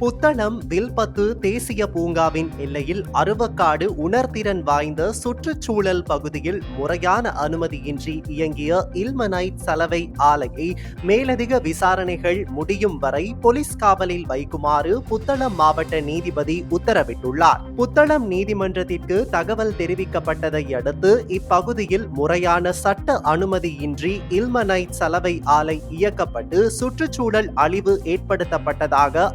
புத்தளம் வில்பத்து தேசிய பூங்காவின் எல்லையில் அருவக்காடு உணர்திறன் வாய்ந்த சுற்றுச்சூழல் பகுதியில் முறையான அனுமதியின்றி இயங்கிய இல்மனைட் சலவை ஆலையை மேலதிக விசாரணைகள் முடியும் வரை போலீஸ் காவலில் வைக்குமாறு புத்தளம் மாவட்ட நீதிபதி உத்தரவிட்டுள்ளார். புத்தளம் நீதிமன்றத்திற்கு தகவல் தெரிவிக்கப்பட்டதை அடுத்து இப்பகுதியில் முறையான சட்ட அனுமதியின்றி இல்மனைட் சலவை ஆலை இயக்கப்பட்டு சுற்றுச்சூழல் அழிவு ஏற்படுத்தப்பட்டதாக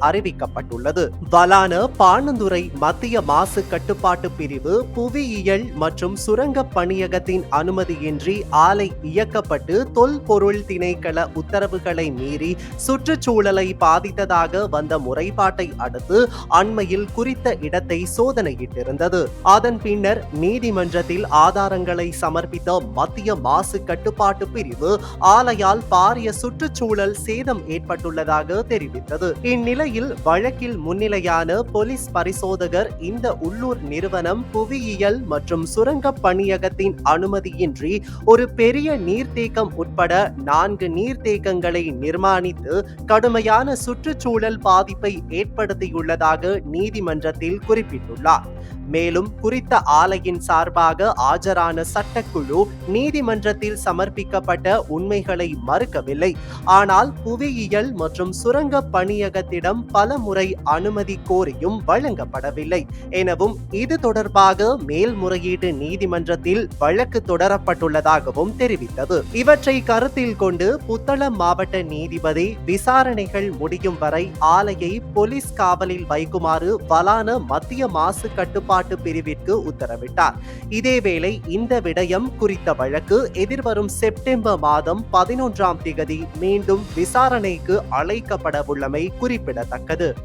செய்யப்பட்டுள்ளது. வலான பாணந்துறை மத்திய மாசு கட்டுப்பாட்டு பிரிவு புவியியல் மற்றும் சுரங்க பணியகத்தின் அனுமதியின்றி ஆலை இயக்கப்பட்டு தொல்பொருள் திணைக்கள உத்தரவுகளை மீறி சுற்றுச்சூழலை பாதித்ததாக வந்த முறைப்பாட்டை அடுத்து அண்மையில் குறித்த இடத்தை சோதனையிட்டிருந்தது. அதன் பின்னர் நீதிமன்றத்தில் ஆதாரங்களை சமர்ப்பித்த மத்திய மாசு கட்டுப்பாட்டு பிரிவு ஆலையால் பாரிய சுற்றுச்சூழல் சேதம் ஏற்பட்டுள்ளதாக தெரிவித்தது. இந்நிலையில் வழ வழக்கில் முன்னிலையான போலீஸ் பரிசோதகர் இந்த உள்ளூர் நிறுவனம் புவியியல் மற்றும் சுரங்க பணியகத்தின் அனுமதியின்றி ஒரு பெரிய நீர்த்தேக்கம் உட்பட நான்கு நீர்த்தேக்கங்களை நிர்மாணித்து கடுமையான சுற்றுச்சூழல் பாதிப்பை ஏற்படுத்தியுள்ளதாக நீதிமன்றத்தில் குறிப்பிட்டுள்ளார். மேலும் குறித்த ஆலையின் சார்பாக ஆஜரான சட்டக்குழு நீதிமன்றத்தில் சமர்ப்பிக்கப்பட்ட உண்மைகளை மறுக்கவில்லை. ஆனால் புவியியல் மற்றும் சுரங்க பணியகத்திடம் பல முறை அனுமதி கோரியும் வழங்கப்படவில்லை. எனவும் இது தொடர்பாக மேல்முறையீடு நீதிமன்றத்தில் வழக்கு தொடரப்பட்டுள்ளதாகவும் தெரிவித்தது. இவற்றை கருத்தில் கொண்டு புத்தளம் மாவட்ட நீதிபதி விசாரணைகள் முடியும் வரை ஆலையை போலீஸ் காவலில் வைக்குமாறு வலான மத்திய மாசு கட்டுப்பாட்டு பிரிவிற்கு உத்தரவிட்டார். இதேவேளை இந்த விடயம் குறித்த வழக்கு எதிர்வரும் செப்டம்பர் மாதம் பதினொன்றாம் திகதி மீண்டும் விசாரணைக்கு அழைக்கப்பட உள்ளமை குறிப்பிடத்தக்கது.